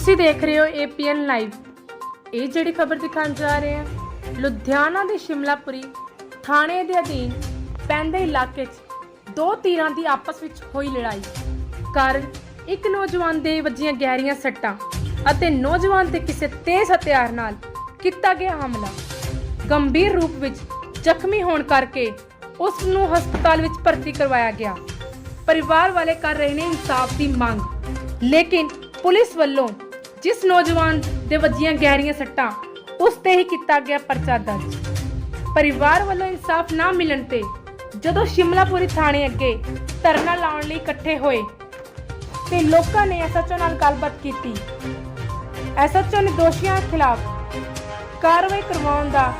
ਤੁਸੀਂ ਦੇਖ ਰਹੇ ਹੋ APN ਲਾਈਵ ਇਹ ਜਿਹੜੀ ਖਬਰ ਦਿਖਾਉਣ ਜਾ ਰਹੇ ਹਾਂ, ਲੁਧਿਆਣਾ ਦੇ ਸ਼ਿਮਲਾਪੁਰੀ ਥਾਣੇ ਦੇ ਅਧੀਨ ਪੈਂਦੇ ਇਲਾਕੇ 'ਚ ਦੋ ਤੀਰਾਂ ਦੀ ਆਪਸ ਵਿੱਚ ਹੋਈ ਲੜਾਈ। ਕਾਰਨ ਇੱਕ ਨੌਜਵਾਨ ਦੇ ਵੱਜੀਆਂ ਗਹਿਰੀਆਂ ਸੱਟਾਂ ਅਤੇ ਨੌਜਵਾਨ ਤੇ ਕਿਸੇ ਤੇਜ਼ ਹਥਿਆਰ ਨਾਲ ਕੀਤਾ ਗਿਆ ਹਮਲਾ। ਗੰਭੀਰ ਰੂਪ ਵਿੱਚ ਜ਼ਖਮੀ ਹੋਣ ਕਰਕੇ ਉਸ ਨੂੰ ਹਸਪਤਾਲ ਵਿੱਚ ਭਰਤੀ ਕਰਵਾਇਆ ਗਿਆ। ਪਰਿਵਾਰ ਵਾਲੇ ਕਰ ਰਹੇ ਨੇ ਇਨਸਾਫ ਦੀ ਮੰਗ, ਲੇਕਿਨ ਪੁਲਿਸ ਵੱਲੋਂ ਜਿਸ ਨੌਜਵਾਨ ਦੇ ਵੱਜੀਆਂ ਗਹਿਰੀਆਂ ਸੱਟਾਂ, ਉਸ ਤੇ ਹੀ ਕੀਤਾ ਗਿਆ ਪਰਚਾ ਦਰਜ। ਪਰਿਵਾਰ ਵੱਲੋਂ ਇਨਸਾਫ ਨਾ ਮਿਲਣ ਤੇ ਜਦੋਂ ਸ਼ਿਮਲਾਪੁਰੀ ਥਾਣੇ ਅੱਗੇ ਧਰਨਾ ਲਾਉਣ ਲਈ ਇਕੱਠੇ ਹੋਏ ਤੇ ਲੋਕਾਂ ਨੇ ਐਸਐਚਓ ਨਾਲ ਗੱਲਬਾਤ ਕੀਤੀ ਐਸਐਚਓ ਨੇ ਦੋਸ਼ੀਆਂ ਖਿਲਾਫ ਕਾਰਵਾਈ ਕਰਵਾਉਣ ਦਾ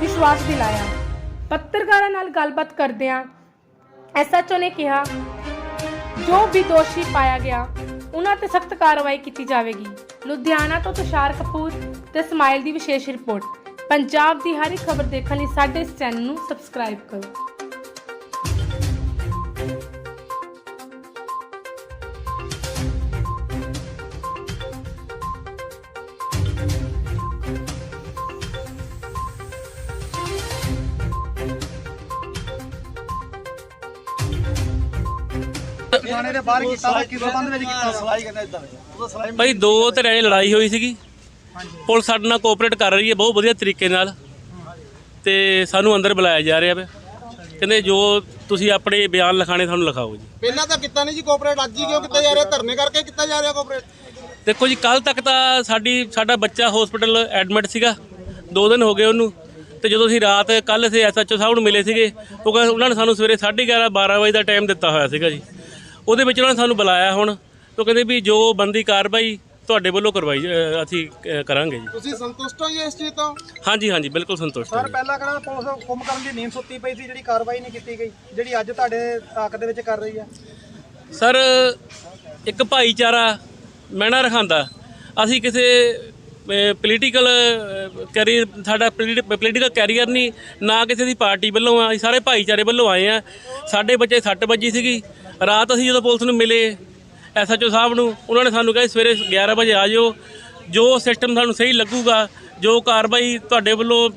ਵਿਸ਼ਵਾਸ ਦਿਲਾਇਆ। ਪੱਤਰਕਾਰਾਂ ਨਾਲ ਗੱਲਬਾਤ ਕਰਦਿਆਂ ਐਸਐਚਓ ਨੇ ਕਿਹਾ, ਜੋ ਵੀ ਦੋਸ਼ੀ ਪਾਇਆ ਗਿਆ ਉਹਨਾਂ ਤੇ ਸਖਤ ਕਾਰਵਾਈ ਕੀਤੀ ਜਾਵੇਗੀ। ਲੁਧਿਆਣਾ ਤੋਂ ਤੁਸ਼ਾਰ ਕਪੂਰ ਤੇ ਸਮਾਈਲ ਦੀ ਵਿਸ਼ੇਸ਼ ਰਿਪੋਰਟ। ਪੰਜਾਬ ਦੀ ਹਰ ਇੱਕ ਖਬਰ ਦੇਖਣ ਲਈ ਸਾਡੇ ਇਸ ਚੈਨਲ ਨੂੰ ਸਬਸਕ੍ਰਾਈਬ ਕਰੋ। ਥਾਣੇ ਦੇ ਬਾਹਰ ਕੀਤਾ ਵਾ ਕਿਸ ਸੰਬੰਧ ਵਿੱਚ ਕੀਤਾ ਸਲਾਈ ਕਹਿੰਦਾ ਇਦਾਂ ਉਹਦਾ ਸਲਾਈ ਭਾਈ ਦੋ ਧਿਰਾਂ ਦੀ ਲੜਾਈ ਹੋਈ ਸੀਗੀ। ਪੁਲਿਸ ਸਾਡੇ ਨਾਲ ਕੋਆਪਰੇਟ ਕਰ ਰਹੀ ਹੈ ਬਹੁਤ ਵਧੀਆ ਤਰੀਕੇ ਨਾਲ। ਤੇ ਸਾਨੂੰ ਅੰਦਰ ਬੁਲਾਇਆ ਜਾ ਰਿਹਾ ਵਾ। ਕਹਿੰਦੇ ਜੋ ਤੁਸੀਂ ਆਪਣੇ ਬਿਆਨ ਲਿਖਾਣੇ ਸਾਨੂੰ ਲਿਖਾਓ ਜੀ। ਪਹਿਲਾਂ ਤਾਂ ਕੀਤਾ ਨਹੀਂ ਜੀ ਕੋਆਪਰੇਟ ਅੱਜ ਹੀ ਕਿਉਂ ਕੀਤਾ ਜਾ ਰਿਹਾ? ਧਰਨੇ ਕਰਕੇ ਕੀਤਾ ਜਾ ਰਿਹਾ ਕੋਆਪਰੇਟ ਦੇਖੋ ਜੀ ਕੱਲ ਤੱਕ ਤਾਂ ਸਾਡੀ ਸਾਡਾ ਬੱਚਾ ਹਸਪੀਟਲ ਐਡਮਿਟ ਸੀਗਾ। ਦੋ ਦਿਨ ਹੋ ਗਏ ਉਹਨੂੰ। ਤੇ ਜਦੋਂ ਅਸੀਂ ਰਾਤ ਕੱਲ ਅਸੀਂ ਐਸਐਚਓ ਸਾਹਿਬ ਨੂੰ ਮਿਲੇ ਸੀਗੇ ਉਹ ਕਹਿੰਦੇ ਉਹਨਾਂ ਨੇ ਸਾਨੂੰ ਸਵੇਰੇ 11:30 12 ਵਜੇ ਦਾ ਟਾਈਮ ਦਿੱਤਾ ਹੋਇਆ ਸੀਗਾ ਜੀ। ਉਹਦੇ ਵਿੱਚ ਉਹਨਾਂ ਨੇ ਸਾਨੂੰ ਬੁਲਾਇਆ ਹੁਣ ਉਹ ਕਹਿੰਦੇ ਵੀ ਜੋ ਬੰਦੀ ਕਾਰਵਾਈ ਤੁਹਾਡੇ ਵੱਲੋਂ ਕਰਵਾਈ ਅ, ਅਸੀਂ ਅ, ਕਰਾਂਗੇ ਜੀ। ਤੁਸੀਂ ਸੰਤੁਸ਼ਟ ਹੋ ਜੀ ਇਸ ਚੀਜ਼ ਤੋਂ? ਹਾਂਜੀ ਹਾਂਜੀ ਬਿਲਕੁਲ ਸੰਤੁਸ਼ਟ ਹਾਂ ਸਰ ਜੀ। ਪਹਿਲਾਂ ਕਹਿੰਦਾ ਪੁਲਿਸ ਕੁੰਮ ਕਰਨ ਦੀ ਨੀਂਦ ਸੁੱਤੀ ਪਈ ਸੀ ਜਿਹੜੀ ਕਾਰਵਾਈ ਨਹੀਂ ਕੀਤੀ ਗਈ ਜਿਹੜੀ ਅੱਜ ਤੁਹਾਡੇ ਤਾਕ ਦੇ ਵਿੱਚ ਕਰ ਰਹੀ ਹੈ। ਸਰ ਇੱਕ ਭਾਈਚਾਰਾ ਮੈਣਾ ਰਖਾਂਦਾ। ਅਸੀਂ ਕਿਸੇ ਪੋਲੀਟੀਕਲ ਕੈਰੀਅਰ ਸਾਡਾ ਪੋਲੀਟੀਕਲ ਕੈਰੀਅਰ ਨਹੀਂ ਨਾ ਕਿਸੇ ਦੀ ਪਾਰਟੀ ਵੱਲੋਂ ਆ ਅਸੀਂ ਸਾਰੇ ਭਾਈਚਾਰੇ ਵੱਲੋਂ ਆਏ ਆ। ਸਾਡੇ ਬੱਚੇ ਸੱਟ ਵੱਜੀ ਸੀਗੀ। ਰਾਤ ਅਸੀਂ ਜਦੋਂ ਪੁਲਿਸ ਨੂੰ ਮਿਲੇ ਐਸਐਚਓ ਸਾਹਿਬ ਨੂੰ ਉਹਨਾਂ ਨੇ ਸਾਨੂੰ ਕਿਹਾ ਸਵੇਰੇ 11 ਵਜੇ ਆ ਜਾਓ। ਜੋ ਸਿਸਟਮ ਸਾਨੂੰ ਸਹੀ ਲੱਗੂਗਾ ਜੋ ਕਾਰਵਾਈ ਤੁਹਾਡੇ ਵੱਲੋਂ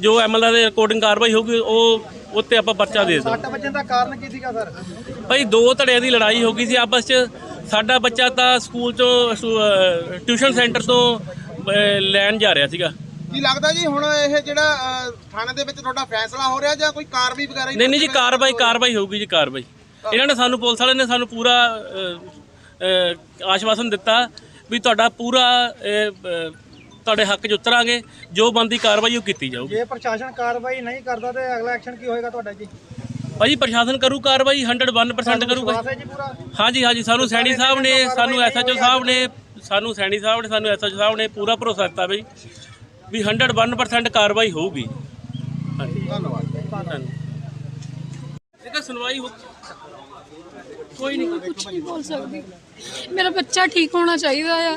ਜੋ ਐਮਐਲਏ ਦੇ ਅਕੋਰਡਿੰਗ ਕਾਰਵਾਈ ਹੋਊਗੀ ਉਹ ਉੱਤੇ ਆਪਾਂ ਪਰਚਾ ਦੇ ਦਿਓ। ਸੱਟ ਵੱਜਣ ਦਾ ਕਾਰਨ ਕੀ ਸੀਗਾ ਸਰ? ਭਾਈ ਦੋ ਧੜਿਆਂ ਦੀ ਲੜਾਈ ਹੋ ਗਈ ਸੀ ਆਪਸ 'ਚ। ਸਾਡਾ ਬੱਚਾ ਤਾਂ ਸਕੂਲ ਤੋਂ ਟਿਊਸ਼ਨ ਸੈਂਟਰ ਤੋਂ ਲੈਣ ਜਾ ਰਿਹਾ ਸੀਗਾ। ਕੀ ਲੱਗਦਾ ਜੀ ਹੁਣ ਇਹ ਜਿਹੜਾ ਥਾਣੇ ਦੇ ਵਿੱਚ ਤੁਹਾਡਾ ਫੈਸਲਾ ਹੋ ਰਿਹਾ ਜਾਂ ਕੋਈ ਕਾਰਵਾਈ ਵਗੈਰਾ ਨਹੀਂ ਨਹੀਂ ਜੀ ਕਾਰਵਾਈ ਕਾਰਵਾਈ ਹੋਊਗੀ ਜੀ ਕਾਰਵਾਈ। ਇਹਨਾਂ ਨੇ ਸਾਨੂੰ ਪੁਲਿਸ ਵਾਲਿਆਂ ਨੇ ਸਾਨੂੰ ਪੂਰਾ ਆਸ਼ਵਾਸਨ ਦਿੱਤਾ ਵੀ ਤੁਹਾਡਾ ਪੂਰਾ ਤੁਹਾਡੇ ਹੱਕ 'ਚ ਉਤਰਾਂਗੇ ਜੋ ਬੰਦੀ ਕਾਰਵਾਈ ਉਹ ਕੀਤੀ ਜਾਊਗੀ। ਜੇ ਪ੍ਰਸ਼ਾਸਨ ਕਾਰਵਾਈ ਨਹੀਂ ਕਰਦਾ ਤੇ ਅਗਲਾ ਐਕਸ਼ਨ ਕੀ ਹੋਏਗਾ ਤੁਹਾਡਾ ਜੀ? ਭਾਜੀ ਪ੍ਰਸ਼ਾਸਨ ਕਰੂ ਕਾਰਵਾਈ 101% ਕਰੂਗਾ। ਹਾਂਜੀ ਹਾਂਜੀ ਸਾਨੂੰ ਸੈਣੀ ਸਾਹਿਬ ਨੇ ਸਾਨੂੰ ਐਸਐਚਓ ਸਾਹਿਬ ਨੇ ਸਾਨੂੰ ਸੈਣੀ ਸਾਹਿਬ ਨੇ ਸਾਨੂੰ ਐਸਐਚਓ ਸਾਹਿਬ ਨੇ ਪੂਰਾ ਭਰੋਸਾ ਦਿੱਤਾ ਬਈ ਵੀ 101% ਕਾਰਵਾਈ ਹੋਊਗੀ। ਹਾਂਜੀ। ਧੰਨਵਾਦ। ਧੰਨਵਾਦ। ਇਹ ਤਾਂ ਸੁਣਵਾਈ ਹੋ ਕੋਈ ਨਹੀਂ ਕੁਝ ਨਹੀਂ ਬੋਲ ਸਕਦੀ। ਮੇਰਾ ਬੱਚਾ ਠੀਕ ਹੋਣਾ ਚਾਹੀਦਾ ਆ।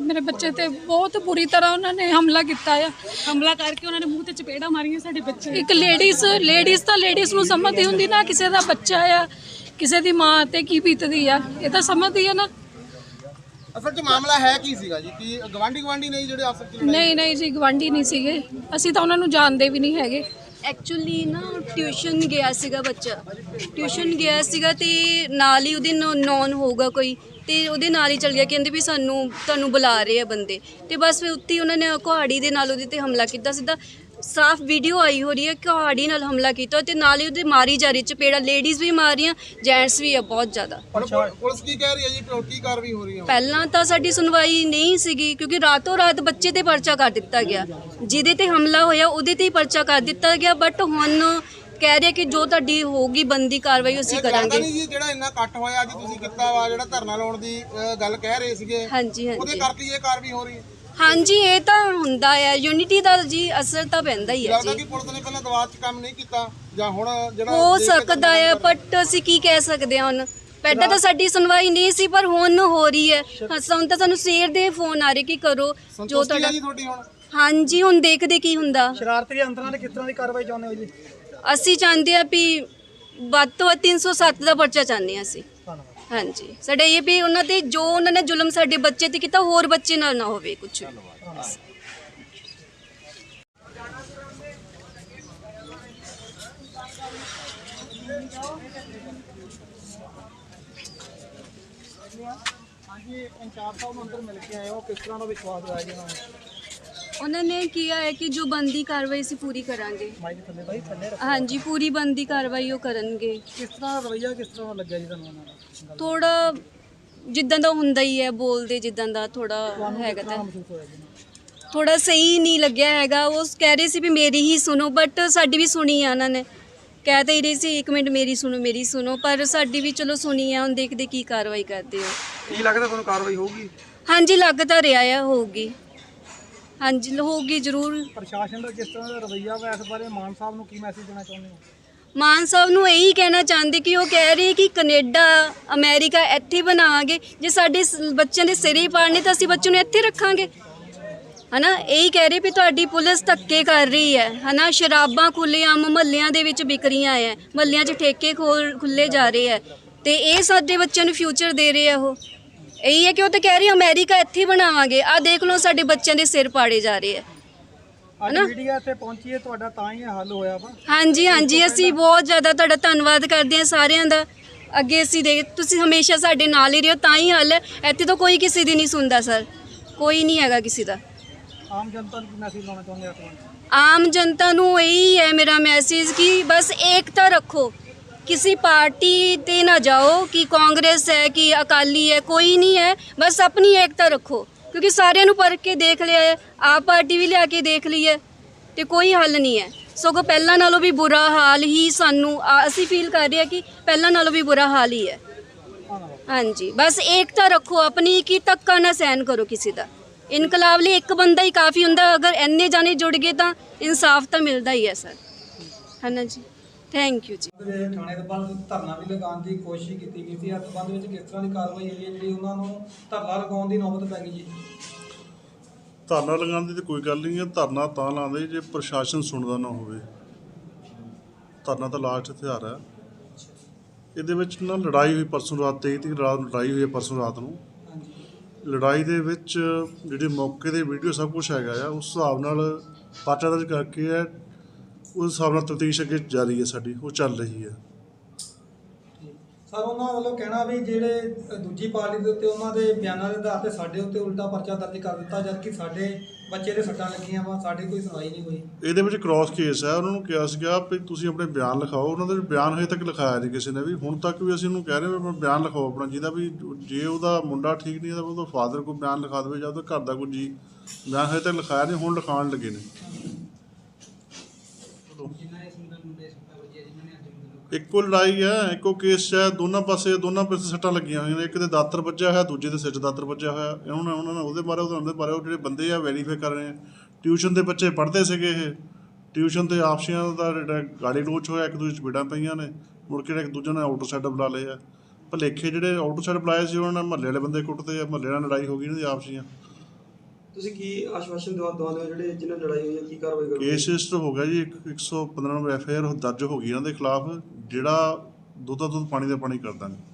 ਮੇਰੇ ਬੱਚੇ ਤੇ ਬਹੁਤ ਬੁਰੀ ਤਰ੍ਹਾਂ ਉਹਨਾਂ ਨੇ ਹਮਲਾ ਕੀਤਾ ਆ। ਹਮਲਾ ਕਰਕੇ ਉਹਨਾਂ ਨੇ ਮੂੰਹ ਤੇ ਚਪੇੜਾ ਮਾਰੀਆਂ ਸਾਡੇ ਬੱਚੇ। ਇੱਕ ਲੇਡੀਜ਼ ਲੇਡੀਜ਼ ਤਾਂ ਲੇਡੀਜ਼ ਨੂੰ ਸਮਝਦੀ ਹੁੰਦੀ ਨਾ ਕਿਸੇ ਦਾ ਬੱਚਾ ਆ ਕਿਸੇ ਦੀ ਮਾਂ ਤੇ ਕੀ ਬੀਤਦੀ ਆ। ਇਹ ਤਾਂ ਸਮਝਦੀ ਆ ਨਾ। ਅਸਲ 'ਚ ਮਾਮਲਾ ਹੈ ਕੀ ਸੀਗਾ ਜੀ? ਕੀ ਗਵਾਂਢੀ ਗਵਾਂਢੀ ਨਹੀਂ ਜਿਹੜੇ ਅਸਲ 'ਚ ਨਹੀਂ ਨਹੀਂ ਜੀ ਗਵਾਂਢੀ ਨਹੀਂ ਸੀਗੇ। ਅਸੀਂ ਤਾਂ ਉਹਨਾਂ ਨੂੰ ਜਾਣਦੇ ਵੀ ਨਹੀਂ ਹੈਗੇ। ਐਕਚੁਅਲੀ ਨਾ ਟਿਊਸ਼ਨ ਗਿਆ ਸੀਗਾ ਬੱਚਾ। ਟਿਊਸ਼ਨ ਗਿਆ ਸੀਗਾ ਤੇ ਨਾਲ ਹੀ ਉਹਦੇ ਨੌਨ ਹੋਊਗਾ ਕੋਈ। ਤੇ ਉਹਦੇ ਨਾਲ ਹੀ ਚਲ ਗਿਆ ਕਹਿੰਦੇ ਵੀ ਸਾਨੂੰ ਤੁਹਾਨੂੰ ਬੁਲਾ ਰਹੇ ਆ ਬੰਦੇ। ਤੇ ਬਸ ਫਿਰ ਉੱਤੇ ਹੀ ਉਹਨਾਂ ਨੇ ਕੁਹਾੜੀ ਦੇ ਨਾਲ ਉਹਦੇ ਤੇ ਹਮਲਾ ਕੀਤਾ ਸਿੱਧਾ ਸਾਫ਼ ਵੀਡੀਓ ਆਈ ਹੋ ਰਹੀ ਹੈ ਕੁਹਾੜੀ ਨਾਲ ਹਮਲਾ ਕੀਤਾ ਤੇ ਨਾਲ ਹੀ ਉਹਦੇ ਮਾਰੀ ਜਾ ਰਹੀ ਚਪੇੜਾ ਲੇਡੀਜ਼ ਵੀ ਮਾਰ ਰਹੀਆਂ ਜੈਂਟਸ ਵੀ ਆ ਬਹੁਤ ਜ਼ਿਆਦਾ। ਪੁਲਿਸ ਕੀ ਕਹਿ ਰਹੀ ਹੈ ਜੀ? ਕੀ ਕਾਰਵਾਈ ਹੋ ਰਹੀ ਹੈ ਪਹਿਲਾਂ ਤਾਂ ਸਾਡੀ ਸੁਣਵਾਈ ਨਹੀਂ ਸੀਗੀ ਕਿਉਂਕਿ ਰਾਤੋਂ ਰਾਤ ਬੱਚੇ ਤੇ ਪਰਚਾ ਕਰ ਦਿੱਤਾ ਗਿਆ। ਜਿਹਦੇ ਤੇ ਹਮਲਾ ਹੋਇਆ ਉਹਦੇ ਤੇ ਹੀ ਪਰਚਾ ਕਰ ਦਿੱਤਾ ਗਿਆ ਬਟ ਹੁਣ ਕਹਿ ਰਹੇ ਕਿ ਜੋ ਤੁਹਾਡੀ ਹੋਊਗੀ ਬੰਦੀ ਕਾਰਵਾਈ ਅਸੀਂ ਕਰਾਂਗੇ। ਨਹੀਂ ਜੀ ਜਿਹੜਾ ਇੰਨਾ ਇਕੱਠ ਹੋਇਆ ਅੱਜ ਤੁਸੀਂ ਕੀਤਾ ਵਾ ਜਿਹੜਾ ਧਰਨਾ ਲਾਉਣ ਦੀ ਗੱਲ ਕਹਿ ਰਹੇ ਸੀਗੇ। ਹਾਂਜੀ ਉਹਦੇ ਹਾਂਜੀ ਕਰਕੇ ਹੀ ਇਹ ਕਾਰਵਾਈ ਹੋ ਰਹੀ ਹੈ। ਹਾਂਜੀ ਇਹ ਤਾਂ ਹੁੰਦਾ ਆ। ਯੂਨਿਟੀ ਦਾ ਜੀ ਅਸਰ ਤਾਂ ਪੈਂਦਾ ਹੀ ਹੈ ਲੱਗਦਾ ਜੀ। ਕਿ ਪੁਲਿਸ ਨੇ ਪਹਿਲਾਂ ਦਵਾਅ 'ਚ ਕੰਮ ਨਹੀਂ ਕੀਤਾ ਜਾਂ ਹੁਣ ਜਿਹੜਾ ਹੋ ਦੇਖ ਕੇ ਸਕਦਾ ਹੈ ਬਟ ਅਸੀਂ ਕੀ ਕਹਿ ਸਕਦੇ ਹਾਂ ਹੁਣ? ਪਹਿਲਾਂ ਤਾਂ ਸਾਡੀ ਸੁਣਵਾਈ ਨਹੀਂ ਸੀ ਪਰ ਹੁਣ ਹੋ ਰਹੀ ਹੈ। ਹਾਂ, ਸਾਨੂੰ ਤਾਂ ਸਾਨੂੰ ਸਵੇਰ ਦੇ ਫੋਨ ਆ ਰਹੇ ਕਿ ਕਰੋ ਜੋ ਸੰਤੁਸ਼ਟੀ ਹੈ ਤੁਹਾਡਾ ਜੀ ਤੁਹਾਡੀ ਹੁਣ? ਹਾਂਜੀ ਹੁਣ ਦੇਖਦੇ ਕੀ ਹੁੰਦਾ। ਸ਼ਰਾਰਤੀ ਦੇ ਅੰਤਰਾਂ ਦੇ ਕਿਸ ਤਰ੍ਹਾਂ ਦੀ ਕਾਰਵਾਈ ਚਾਹੁੰਦੇ ਹੋ ਜੀ? ਅਸੀਂ ਚਾਹੁੰਦੇ ਆ ਵੀ ਵੱਧ ਤੋਂ ਵੱਧ 307 ਦਾ ਪਰਚਾ ਚਾਹੁੰਦੇ ਹਾਂ ਅਸੀਂ। ਧੰਨਵਾਦ ਹਾਂਜੀ। ਸਾਡਾ ਇਹ ਵੀ ਉਹਨਾਂ ਤੇ ਜੋ ਉਹਨਾਂ ਨੇ ਜ਼ੁਲਮ ਸਾਡੇ ਬੱਚੇ ਤੇ ਕੀਤਾ, ਹੋਰ ਬੱਚੇ ਨਾਲ ਨਾ ਹੋਵੇ ਕੁਝ ਹਾਂਜੀ ਇੰਚਾਰਜ ਸਾਹਿਬ ਨੂੰ ਅੰਦਰ ਮਿਲ ਕੇ ਆਏ ਹੋ। ਕਿਸ ਤਰ੍ਹਾਂ ਦਾ ਵਿਸ਼ਵਾਸ ਹੋਇਆ ਜੀ ਉਹਨਾਂ ਨੂੰ? ਉਹਨਾਂ ਨੇ ਕਿਹਾ ਹੈ ਕਿ ਜੋ ਬੰਦੀ ਕਾਰਵਾਈ ਸੀ ਪੂਰੀ ਕਰਾਂਗੇ। ਮਾਈਕ ਥੱਲੇ ਭਾਈ ਥੱਲੇ ਰੱਖੋ। ਹਾਂਜੀ ਪੂਰੀ ਬੰਦੀ ਕਾਰਵਾਈ ਉਹ ਕਰਨਗੇ। ਕਿਸ ਤਰ੍ਹਾਂ ਦਾ ਰਵਈਆ ਕਿਸ ਤਰ੍ਹਾਂ ਦਾ ਲੱਗਿਆ ਜੀ ਤੁਹਾਨੂੰ ਉਹਨਾਂ ਦਾ? ਥੋੜਾ ਜਿੱਦਾਂ ਦਾ ਹੁੰਦਾ ਹੀ ਹੈ ਬੋਲਦੇ ਜਿੱਦਾਂ ਦਾ ਥੋੜਾ ਹੈਗਾ ਤਾਂ। ਮਹਿਸੂਸ ਹੋਇਆ ਜੀ? ਥੋੜਾ ਸਹੀ ਨਹੀਂ ਲੱਗਿਆ ਹੈਗਾ। ਉਹ ਕਹਿ ਰਹੇ ਸੀ ਵੀ ਮੇਰੀ ਹੀ ਸੁਣੋ ਬਟ ਸਾਡੀ ਵੀ ਸੁਣੀ ਆ ਉਹਨਾਂ ਨੇ। ਕਹਿ ਤਾਂ ਹੀ ਰਹੀ ਸੀ ਇੱਕ ਮਿੰਟ ਮੇਰੀ ਸੁਣੋ ਮੇਰੀ ਸੁਣੋ। ਪਰ ਸਾਡੀ ਵੀ ਚਲੋ ਸੁਣੀ ਆ ਹੁਣ ਦੇਖਦੇ ਕੀ ਕਾਰਵਾਈ ਕਰਦੇ ਹੋ ਕੀ ਲੱਗਦਾ ਤੁਹਾਨੂੰ ਕਾਰਵਾਈ ਹੋਊਗੀ? ਹਾਂਜੀ ਲੱਗ ਤਾਂ ਰਿਹਾ ਆ ਹੋਊਗੀ। ਹਾਂਜੀ ਹੋਊਗੀ ਜ਼ਰੂਰ। ਪ੍ਰਸ਼ਾਸਨ ਦਾ ਕਿਸ ਤਰ੍ਹਾਂ ਦਾ ਰਵਈਆ ਵਾ? ਇਸ ਬਾਰੇ ਮਾਨ ਸਾਹਿਬ ਨੂੰ ਕੀ ਮੈਸੇਜ ਦੇਣਾ ਚਾਹੁੰਦੇ ਹੋ? ਮਾਨ ਸਾਹਿਬ ਨੂੰ ਇਹੀ ਕਹਿਣਾ ਚਾਹੁੰਦੇ ਕਿ ਉਹ ਕਹਿ ਰਹੇ ਕਿ ਕੈਨੇਡਾ ਅਮਰੀਕਾ ਇੱਥੇ ਬਣਾਵਾਂਗੇ। ਜੇ ਸਾਡੇ ਸ- ਬੱਚਿਆਂ ਦੇ ਸਿਰੇ ਹੀ ਪਾੜਨੇ ਤਾਂ ਅਸੀਂ ਬੱਚੇ ਨੂੰ ਇੱਥੇ ਰੱਖਾਂਗੇ। ਹਨਾ ਇਹੀ ਕਹਿ ਰਹੇ ਵੀ ਤੁਹਾਡੀ ਪੁਲਿਸ ਧੱਕੇ ਕਰ ਰਹੀ ਹੈ। ਹਨਾ ਸ਼ਰਾਬਾਂ ਖੁੱਲ੍ਹੇਆਮ ਮਹੱਲਿਆਂ ਦੇ ਵਿੱਚ ਵਿਕ ਰਹੀਆਂ ਹੈ। ਮਹੱਲਿਆਂ 'ਚ ਠੇਕੇ ਖੋਲ ਖੁੱਲੇ ਜਾ ਰਹੇ ਹੈ। ਤੇ ਇਹ ਸਾਡੇ ਬੱਚਿਆਂ ਨੂੰ ਫਿਊਚਰ ਦੇ ਰਹੇ ਆ ਉਹ। ਇਹੀ ਹੈ ਕਿ ਉਹ ਤਾਂ ਕਹਿ ਰਹੀ ਅਮਰੀਕਾ ਇੱਥੇ ਹੀ ਬਣਾਵਾਂਗੇ। ਆ ਦੇਖ ਲਓ ਸਾਡੇ ਬੱਚਿਆਂ ਦੇ ਸਿਰ ਪਾੜੇ ਜਾ ਰਹੇ ਹੈ। ਅੱਜ ਮੀਡੀਆ ਇੱਥੇ ਪਹੁੰਚੀ ਹੈ ਤੁਹਾਡਾ ਤਾਂ ਹੀ ਇਹ ਹੱਲ ਹੋਇਆ ਵਾ। ਹਾਂਜੀ ਹਾਂਜੀ ਅਸੀਂ ਬਹੁਤ ਜ਼ਿਆਦਾ ਤੁਹਾਡਾ ਧੰਨਵਾਦ ਕਰਦੇ ਹਾਂ ਸਾਰਿਆਂ ਦਾ। ਅੱਗੇ ਅਸੀਂ ਦੇ ਤੁਸੀਂ ਹਮੇਸ਼ਾ ਸਾਡੇ ਨਾਲ ਹੀ ਰਹੋ ਤਾਂ ਹੀ ਹੱਲ ਹੈ। ਇੱਥੇ ਤਾਂ ਕੋਈ ਕਿਸੇ ਦੀ ਨਹੀਂ ਸੁਣਦਾ ਸਰ। ਕੋਈ ਨਹੀਂ ਹੈਗਾ ਕਿਸੇ ਦਾ। ਆਮ ਜਨਤਾ ਨੂੰ ਕੀ ਮੈਸੇਜ ਲਾਉਣਾ ਚਾਹੁੰਦੇ ਆ ਤੁਹਾਨੂੰ ਆਮ ਜਨਤਾ ਨੂੰ ਇਹੀ ਹੈ ਮੇਰਾ ਮੈਸੇਜ ਕਿ ਬਸ ਏਕਤਾ ਰੱਖੋ। ਕਿਸੇ ਪਾਰਟੀ ਤੇ ਨਾ ਜਾਓ ਕਿ ਕਾਂਗਰਸ ਹੈ ਕਿ ਅਕਾਲੀ ਹੈ ਕੋਈ ਨਹੀਂ ਹੈ ਬਸ ਆਪਣੀ ਏਕਤਾ ਰੱਖੋ ਕਿਉਂਕਿ ਸਾਰਿਆਂ ਨੂੰ ਪਰਖ ਕੇ ਦੇਖ ਲਿਆ ਹੈ ਆਪ ਪਾਰਟੀ ਵੀ ਲਿਆ ਕੇ ਦੇਖ ਲਈ ਹੈ ਤੇ ਕੋਈ ਹੱਲ ਨਹੀਂ ਹੈ ਸਗੋਂ ਪਹਿਲਾਂ ਨਾਲੋਂ ਵੀ ਬੁਰਾ ਹਾਲ ਹੀ ਸਾਨੂੰ ਆ- ਅਸੀਂ ਫੀਲ ਕਰ ਰਹੇ ਹਾਂ ਕਿ ਪਹਿਲਾਂ ਨਾਲੋਂ ਵੀ ਬੁਰਾ ਹਾਲ ਹੀ ਹੈ ਹਾਂਜੀ ਬਸ ਏਕਤਾ ਰੱਖੋ ਆਪਣੀ ਕਿ ਧੱਕਾ ਨਾ ਸਹਿਨ ਕਰੋ ਕਿਸੇ ਦਾ ਇਨਕਲਾਬ ਲਈ ਇੱਕ ਬੰਦਾ ਹੀ ਕਾਫੀ ਹੁੰਦਾ ਅਗਰ ਇੰਨੇ ਜਾਣੇ ਜੁੜ ਗਏ ਤਾਂ ਇਨਸਾਫ ਤਾਂ ਮਿਲਦਾ ਹੀ ਹੈ ਸਰ ਹੈ ਨਾ ਜੀ ਥੈਂਕ ਯੂ ਜੀ। ਥਾਣੇ ਦੇ ਬਾਹਰ ਧਰਨਾ ਵੀ ਲਗਾਉਣ ਦੀ ਕੋਸ਼ਿਸ਼ ਕੀਤੀ ਗਈ ਸੀ। ਇਸ ਸੰਬੰਧ ਵਿੱਚ ਕਿਸ ਤਰ੍ਹਾਂ ਦੀ ਕਾਰਵਾਈ ਹੋਈ ਹੈ ਜਿਹੜੀ ਉਹਨਾਂ ਨੂੰ ਧਰਨਾ ਲਗਾਉਣ ਦੀ ਨੌਬਤ ਪੈ ਗਈ ਜੀ? ਧਰਨਾ ਲਗਾਉਣ ਦੀ ਤਾਂ ਕੋਈ ਗੱਲ ਨਹੀਂ ਹੈ। ਧਰਨਾ ਤਾਂ ਲਾਉਂਦੇ ਜੇ ਪ੍ਰਸ਼ਾਸਨ ਸੁਣਦਾ ਨਾ ਹੋਵੇ। ਧਰਨਾ ਤਾਂ ਲਾਸਟ ਹਥਿਆਰ ਹੈ ਇਹਦੇ ਵਿੱਚ ਨਾ ਲੜਾਈ ਹੋਈ ਪਰਸੋਂ ਰਾਤ 23 ਤਰੀਕ ਰਾਤ ਨੂੰ ਲੜਾਈ ਹੋਈ ਹੈ ਪਰਸੋਂ ਰਾਤ ਨੂੰ। ਲੜਾਈ ਦੇ ਵਿੱਚ ਜਿਹੜੇ ਮੌਕੇ ਦੇ ਵੀਡੀਓ ਸਭ ਕੁਝ ਹੈਗਾ ਆ ਉਸ ਹਿਸਾਬ ਨਾਲ ਪਰਚਾ ਦਰਜ ਕਰਕੇ ਹੈ। ਉਸ ਹਿਸਾਬ ਨਾਲ ਤਫਤੀਸ਼ ਅੱਗੇ ਜਾਰੀ ਹੈ ਸਾਡੀ ਉਹ ਚੱਲ ਰਹੀ ਹੈ। ਸਰ ਉਹਨਾਂ ਵੱਲੋਂ ਕਹਿਣਾ ਵੀ ਜਿਹੜੇ ਦੂਜੀ ਪਾਰਟੀ ਦੇ ਉੱਤੇ ਉਹਨਾਂ ਦੇ ਬਿਆਨਾਂ ਦੇ ਆਧਾਰ ਤੇ ਸਾਡੇ ਉੱਤੇ ਉਲਟਾ ਪਰਚਾ ਦਰਜ ਕਰ ਦਿੱਤਾ ਜਦਕਿ ਸਾਡੇ ਬੱਚੇ ਦੇ ਸੱਟਾਂ ਲੱਗੀਆਂ ਵਾ ਸਾਡੀ ਕੋਈ ਸੁਣਵਾਈ ਨਹੀਂ ਹੋਈ। ਇਹਦੇ ਵਿੱਚ ਕ੍ਰਾਸ ਕੇਸ ਹੈ ਉਹਨਾਂ ਨੂੰ ਕਿਹਾ ਸੀਗਾ ਵੀ ਤੁਸੀਂ ਆਪਣੇ ਬਿਆਨ ਲਿਖਾਓ ਉਹਨਾਂ ਦੇ ਬਿਆਨ ਹਜੇ ਤੱਕ ਲਿਖਾਇਆ ਨਹੀਂ ਕਿਸੇ ਨੇ ਵੀ ਹੁਣ ਤੱਕ ਵੀ ਅਸੀਂ ਉਹਨੂੰ ਕਹਿ ਰਹੇ ਹਾਂ ਬਿਆਨ ਲਿਖਾਓ ਆਪਣਾ ਜਿਹਦਾ ਵੀ ਜੇ ਉਹਦਾ ਮੁੰਡਾ ਠੀਕ ਨਹੀਂ ਹੈ ਤਾਂ ਉਹਦਾ ਫਾਦਰ ਕੋਈ ਬਿਆਨ ਲਿਖਾ ਦੇਵੇ ਜਾਂ ਉਹਦੇ ਘਰ ਦਾ ਕੋਈ ਜੀ ਬਿਆਨ ਹਜੇ ਤੱਕ ਲਿਖਾਇਆ ਨਹੀਂ ਹੁਣ ਲਿਖਾਉਣ ਲੱਗੇ ਨੇ। ਇੱਕੋ ਲੜਾਈ ਹੈ ਇੱਕੋ ਕੇਸ ਹੈ ਦੋਨਾਂ ਪਾਸੇ ਦੋਨਾਂ ਪਾਸੇ ਸੱਟਾਂ ਲੱਗੀਆਂ ਹੋਈਆਂ ਨੇ। ਇੱਕ ਦੇ ਦਾਤਰ ਵੱਜਿਆ ਹੋਇਆ ਦੂਜੇ ਦੇ ਸਿਰ 'ਚ ਦਾਤਰ ਵੱਜਿਆ ਹੋਇਆ। ਉਹਨਾਂ ਨੇ ਉਹਨਾਂ ਨੇ ਉਹਦੇ ਬਾਰੇ ਉਹਦੇ ਉਹਦੇ ਬਾਰੇ ਉਹ ਜਿਹੜੇ ਬੰਦੇ ਆ ਵੈਰੀਫਾਈ ਕਰ ਰਹੇ ਆ। ਟਿਊਸ਼ਨ ਦੇ ਬੱਚੇ ਪੜ੍ਹਦੇ ਸੀਗੇ ਇਹ। ਟਿਊਸ਼ਨ ਤੇ ਆਪਸੀਆਂ ਦਾ ਜਿਹੜਾ ਗਾੜੀ ਲੋਚ ਹੋਇਆ ਇੱਕ ਦੂਜੇ 'ਚ ਵਿੜਾਂ ਪਈਆਂ ਨੇ। ਮੁੜ ਕੇ ਇੱਕ ਦੂਜੇ ਨੇ ਆਊਟੋ ਸਾਈਡ ਬੁਲਾ ਲਏ ਆ ਭਲੇਖੇ ਜਿਹੜੇ ਆਊਟੋ ਸਾਈਡ ਬੁਲਾਏ ਸੀ ਉਹਨਾਂ ਨੇ ਮਹੱਲੇ ਵਾਲੇ ਬੰਦੇ ਕੁੱਟਦੇ ਆ ਮਹੱਲੇ ਨਾਲ ਲੜਾਈ ਹੋ ਗਈ ਇਹਨਾਂ ਦੀ ਆਪਸੀਆਂ। ਤੁਸੀਂ ਕੀ ਆਸ਼ਵਾਸਨ ਦਵਾ ਦਵਾਉਂਦੇ ਹੋ ਜਿਹੜੇ ਜਿਨ੍ਹਾਂ ਲੜਾਈ ਹੋਈ ਹੈ ਕੀ ਕਾਰਵਾਈ ਕਰੋਗੇ? ਕੇਸ ਰਜਿਸਟਰ ਹੋ ਗਿਆ ਜੀ ਇੱਕ 115 ਨੰਬਰ ਐਫ ਆਈ ਆਰ ਦਰਜ ਹੋ ਗਈ ਇਹਨਾਂ ਦੇ ਖਿਲਾਫ। ਜਿਹੜਾ ਦੁੱਧ ਦਾ ਦੁੱਧ ਪਾਣੀ ਦਾ ਪਾਣੀ ਕਰ ਦਾਂਗੇ